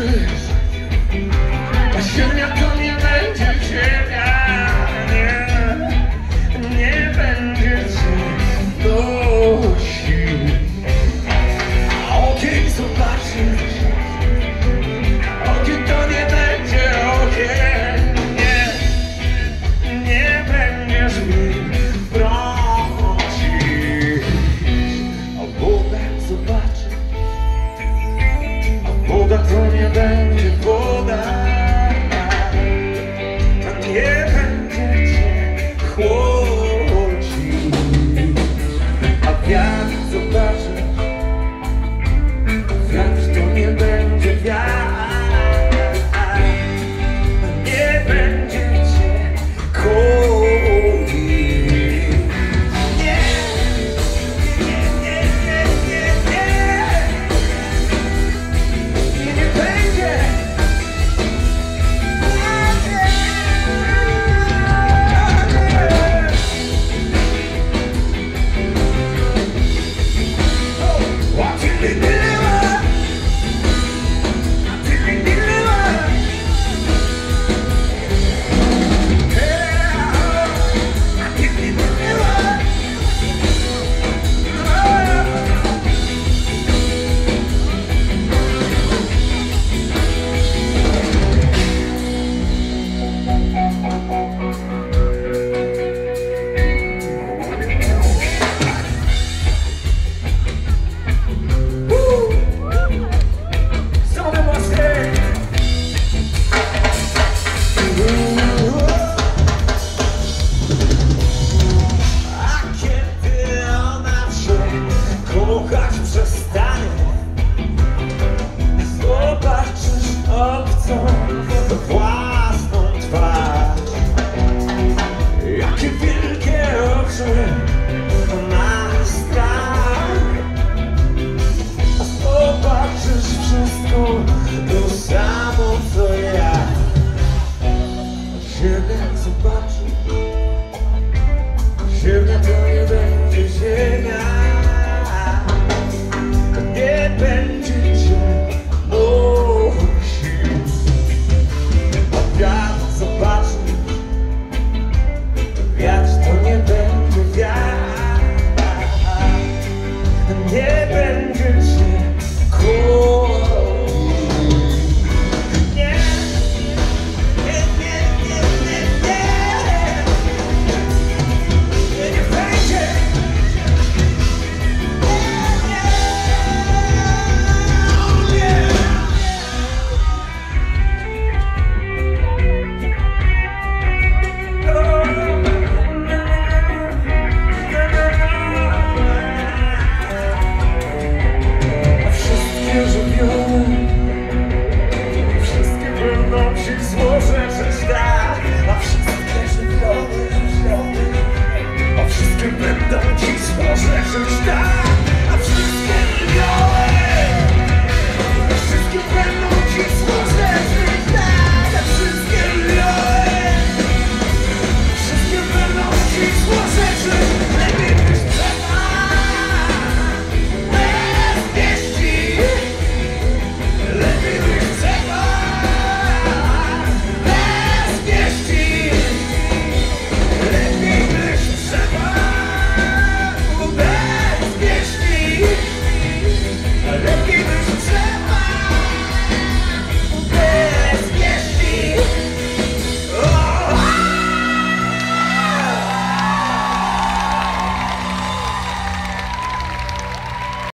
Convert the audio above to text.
Texas. Woda to nie będzie woda własną, własną twarz. Jakie wielkie oczy na strach. Zobaczysz wszystko to samo co ja. Siebie zobaczysz, siebie to nie będzie ziemia.